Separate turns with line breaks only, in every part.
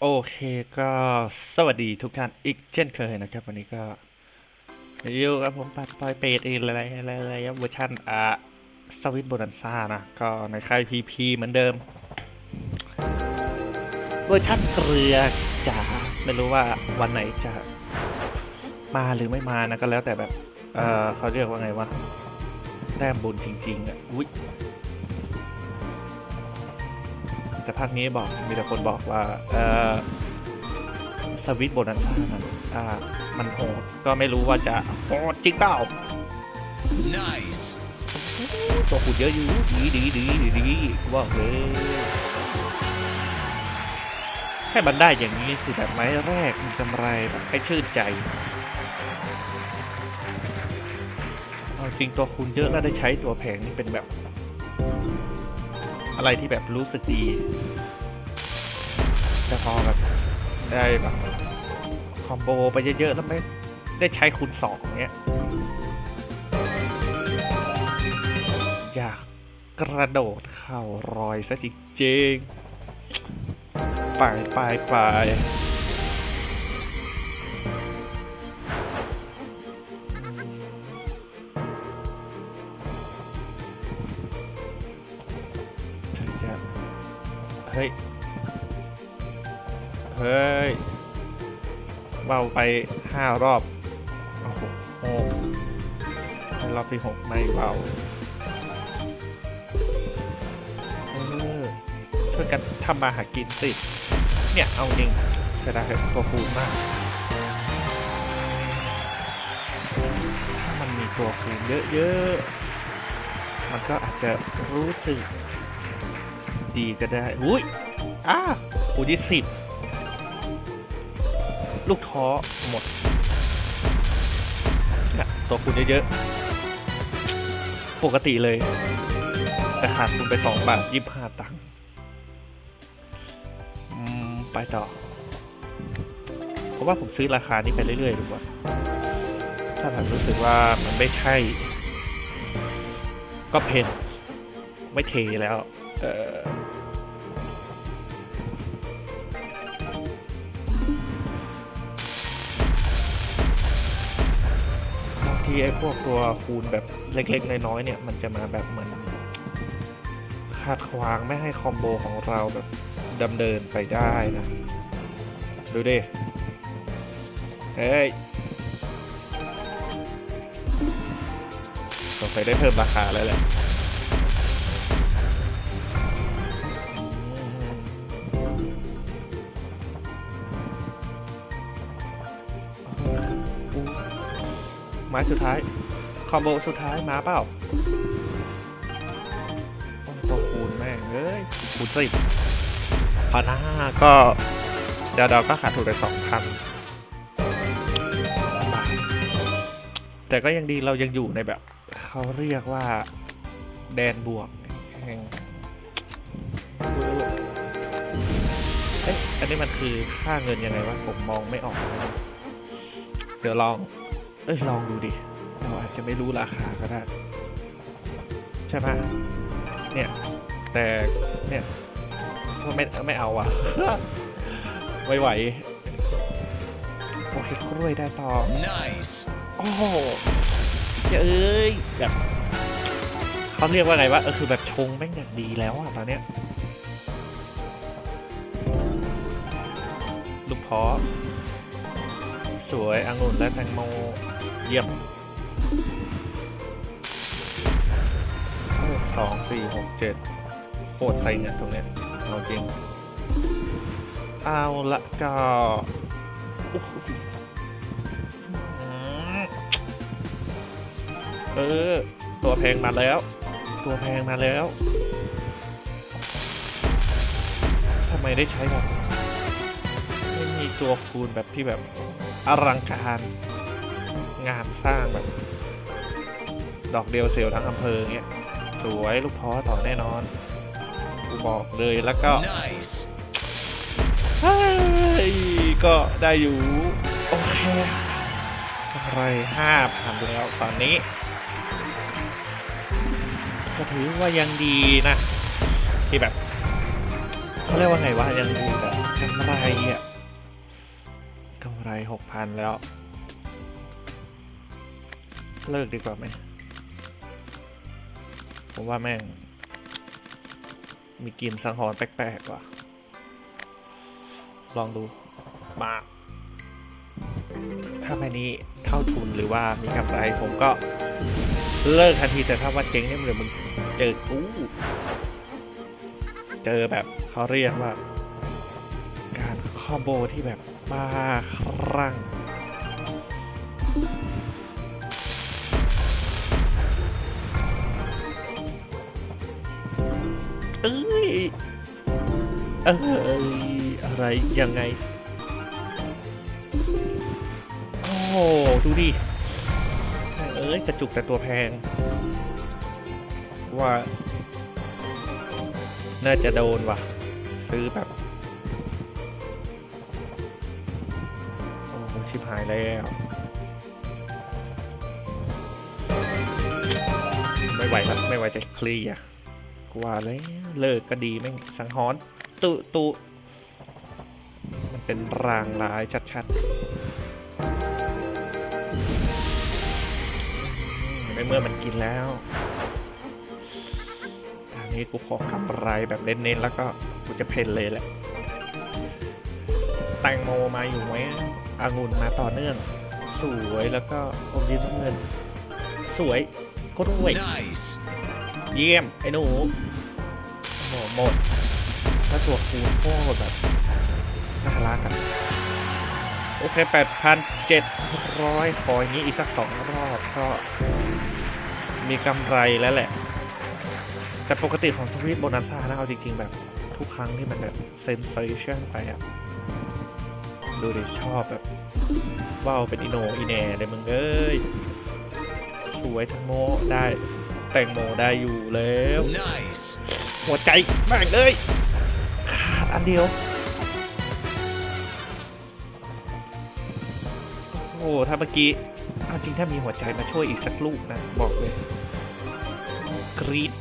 โอเคก็สวัสดีทุกท่านอีกเช่นเคยนะครับ วันนี้ก็อยู่กับผมปัดปอยเปรตเองอะไรอะไรอะไรเวอร์ชันอะสวิตโบนันซ่านะ ก็ในค่ายพีพีเหมือนเดิม เวอร์ชันเกลือจ๋าไม่รู้ว่าวันไหนจะมาหรือไม่มานะก็แล้วแต่แบบ เออเขาเรียกว่าไงวะแต้มบุญจริงๆอะอุ้ย แต่ภาคนี้บอกมีแต่คนบอกว่า เออสวิตโบนันซ่ามันอ่ามันโหดก็ไม่รู้ว่าจะโหดจริงเปล่า
Nice.
ตัวขุดเยอะอยู่ดีดีดีดีดีกูบอกเลยแค่มันได้อย่างนี้สิแบบไม้แรกมีกำไรแบบให้ชื่นใจเอาจริงตัวคูณเยอะแล้วได้ใช้ตัวแพงนี่เป็นแบบ อะไรที่แบบรู้สึกดี แต่พอแบบได้แบบคอมโบไปเยอะๆแล้วไม่ได้ใช้คูณสองเนี้ยอยากกระโดดเข่ารอยซะจริงๆไปไปไป เฮ้ย เฮ้ย เบาไปห้ารอบ โอ้โหรอบที่หกไม่เบาเออช่วยกันทำมาหากินสิ เนี่ย เอาจริงจะได้ตัวคูณมาก ถ้ามันมีตัวคูณเยอะๆ มันก็อาจจะรู้สึก ดีก็ได้ อุ้ย อ้าคูณยี่สิบ ลูกท้อหมดนี่ยตัวคูณเยอะๆ ปกติเลย แต่ขาดทุนไปสองบาทยี่ห้าตังค์อืมไปต่อ เพราะว่าผมซื้อราคานี้ไปเรื่อยๆดีกว่า ถ้าผมรู้สึกว่ามันไม่ใช่ ก็เพนไม่เทแล้ว เออ ทีไอ้พวกตัวคูณแบบเล็กๆน้อยๆเนี่ย มันจะมาแบบเหมือนขัดขวางไม่ให้คอมโบของเราแบบดำเนินไปได้นะ ดูดิ เฮ้ยสงสัยได้เพิ่มราคาแล้วแหละ ไม้สุดท้าย คอมโบสุดท้ายมาเปล่าต้องตัวคูณแม่งเอ้ยคูณสิบพันห้าก็เดี๋ยวเราก็ขาดทุนไปสองพันแต่ก็ยังดีเรายังอยู่ในแบบ เขาเรียกว่าแดนบวกแห่งเอ๊ะอันนี้มันคือค่าเงินยังไงวะผมมองไม่ออก เดี๋ยวลอง เอ้ยลองดูดิเราอาจจะไม่รู้ราคาก็ได้ ใช่ไหมเนี่ย แต่เนี่ยก็ไม่ไม่เอาอะไม่ไหวโอเคกล้วยได้ต่อ
Nice.
โอ้โหเอ้ยแบบเขาเรียกว่าไงวะเออคือแบบชงแม่งอย่างดีแล้วอะตอนเนี้ยลูกเพาะสวยองุ่นและแตงโม เยี่ยมสองสี่หกเจ็ดโคตรไซเนี่ยตรงเนี้ยเอาจริง เอาละก็เออ ตัวแพงมาแล้ว ตัวแพงมาแล้วทำไมได้ใช้แบบไม่มีตัวคูณแบบที่แบบอลังการ งานสร้างแบบ ดอกเดียวเซลล์ทั้งอำเภอเงี้ยสวยลูกพ้อต่อแน่นอนกูบอกเลยแล้วก็
Nice.
เฮ้ยก็ได้อยู่โอเคกำไรห้าพันแล้วตอนนี้ก็ถือว่ายังดีนะที่แบบเขาเรียกว่าไงวะยังดีแบบกำไรอะกำไรหกพันแล้ว เลิกดีกว่าไหมผมว่าแม่ง มีกลินสังหรณ์แปลกๆว่ะ ลองดูมาถ้าภายนี้เท่าทุนหรือว่ามีกำไรผมก็เลิกทันทีแต่ถ้าว่าเจ๊งเนี่ยเดี๋ยวมึงเจอกูเจอแบบเขาเรียกว่า การคอมโบที่แบบบ้าคลั่ง เอ้ยเอ้ยอะไรยังไง โอ้ดูดิเอ้ยกระจุกแต่ตัวแพง ว่า น่าจะโดนว่ะ ซื้อแบบโอ้ชิบหายแล้วไม่ไหวแล้วไม่ไหวจะเคลียร์ ว่าแล้วเลิกก็ดีแม่งสังหรณ์ตุตุมันเป็นรางร้ายชัดๆในเมื่อมันกินแล้วอันนี้กูขอกำไรแบบเน้นๆแล้วก็กูจะเพนเลยแหละแตงโมมาอยู่ไหมองุ่นมาต่อเนื่อง สวยแล้วก็อมยิ้มน้ำเงิน สวยก็ด้วย
Nice.
เยี่ยม ไอ้หนูโอ้โหหมด ถ้าตัวคูณโคตรแบบน่ารักอะโอเคแปดพันเจ็ดร้อยขออย่างนี้อีกสักสองรอบก็มีกำไรแล้วแหละ แต่ปกติของสวิตโบนัสซ่านะเอาจริงๆแบบทุกครั้งที่มันแบบเซนเซชั่นไปอะดูดิชอบแบบว้าวเป็นอิโนอีแหน่เลยมึงเอ้ยสวยทั้งโมได้ แตงโมได้อยู่แล้ว
Nice.
หัวใจแม่งเลยขาดอันเดียว โอ้โหถ้าเมื่อกี้เอาจริงถ้ามีหัวใจมาช่วยอีกสักลูกนะ บอกเลย กรีด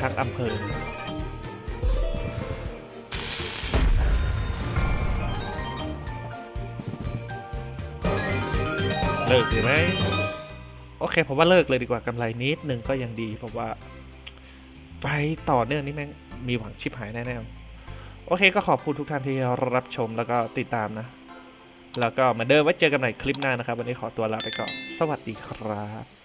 ทั้งอำเภอเลิกดีไหมโอ เคผมว่าเลิกเลยดีกว่ากำไรนิดนึงก็ยังดีผมว่า ไปต่อเนื่องนี่แม่งมีหวังชิบหายแน่ๆโอเคก็ขอบคุณทุกท่านที่รับชมแล้วก็ติดตามนะ แล้วก็เหมาเดิมไว้เจอกันใหม่คลิปหน้านะครับ วันนี้ขอตัวลาไปก่อน สวัสดีครับ